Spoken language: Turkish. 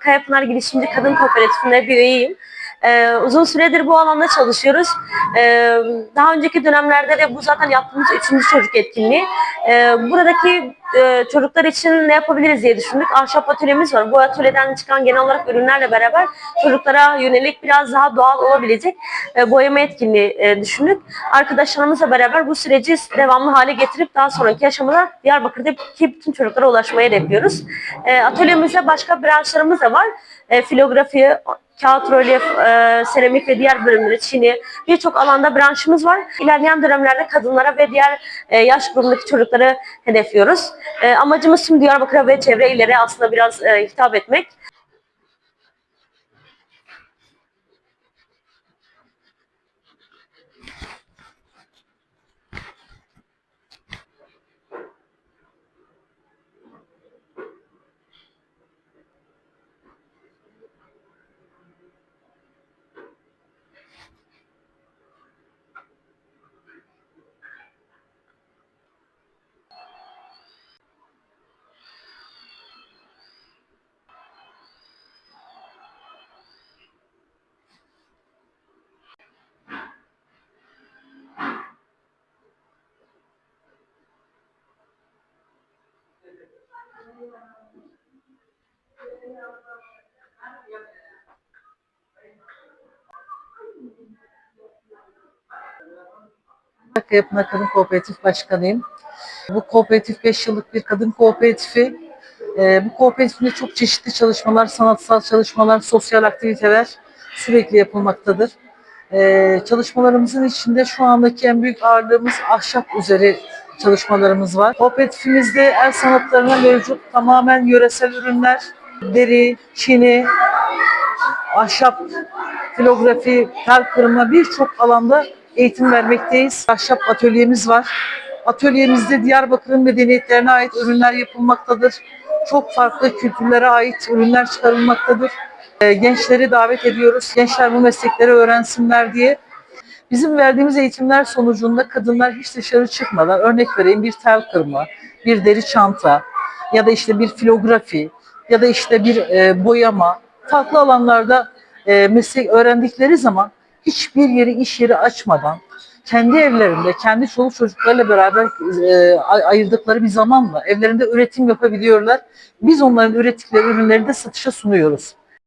Kayapınar Girişimci Kadın Kooperatifinde bir üyeyim. Ee, uzun süredir bu alanda çalışıyoruz. Ee, daha önceki dönemlerde de bu zaten yaptığımız üçüncü çocuk etkinliği. Ee, buradaki e, çocuklar için ne yapabiliriz diye düşündük. Ahşap atölyemiz var. Bu atölyeden çıkan genel olarak ürünlerle beraber çocuklara yönelik biraz daha doğal olabilecek e, boyama etkinliği e, düşündük. Arkadaşlarımızla beraber bu süreci devamlı hale getirip daha sonraki aşamada Diyarbakır'daki bütün çocuklara ulaşmayı hedefliyoruz. E, atölyemizde başka branşlarımız da var. E, filografi, kağıt rölyef, e, seramik ve diğer bölümleri, Çin'i birçok alanda branşımız var. İlerleyen dönemlerde kadınlara ve diğer e, yaş grubundaki çocukları hedefliyoruz. E, amacımız tüm Diyarbakır'a ve çevre illere aslında biraz e, hitap etmek. Hakkı Yapına Kadın Kooperatif Başkanıyım. Bu kooperatif 5 yıllık bir kadın kooperatifi. Ee, bu kooperatifinde çok çeşitli çalışmalar, sanatsal çalışmalar, sosyal aktiviteler sürekli yapılmaktadır. Ee, çalışmalarımızın içinde şu andaki en büyük ağırlığımız ahşap üzeri çalışmalarımız var. Kooperatifimizde el sanatlarına mevcut tamamen yöresel ürünler, deri, çini, ahşap, filografi, tel kırma birçok alanda eğitim vermekteyiz. Ahşap atölyemiz var. Atölyemizde Diyarbakır'ın medeniyetlerine ait ürünler yapılmaktadır. Çok farklı kültürlere ait ürünler çıkarılmaktadır. Ee, Gençleri davet ediyoruz. Gençler bu meslekleri öğrensinler diye. Bizim verdiğimiz eğitimler sonucunda kadınlar hiç dışarı çıkmadan, örnek vereyim bir tel kırma, bir deri çanta ya da işte bir filografi ya da işte bir e, boyama, farklı alanlarda e, meslek öğrendikleri zaman hiçbir yeri iş yeri açmadan kendi evlerinde, kendi çoluk çocuklarıyla beraber e, ay- ayırdıkları bir zamanla evlerinde üretim yapabiliyorlar. Biz onların ürettikleri ürünleri de satışa sunuyoruz.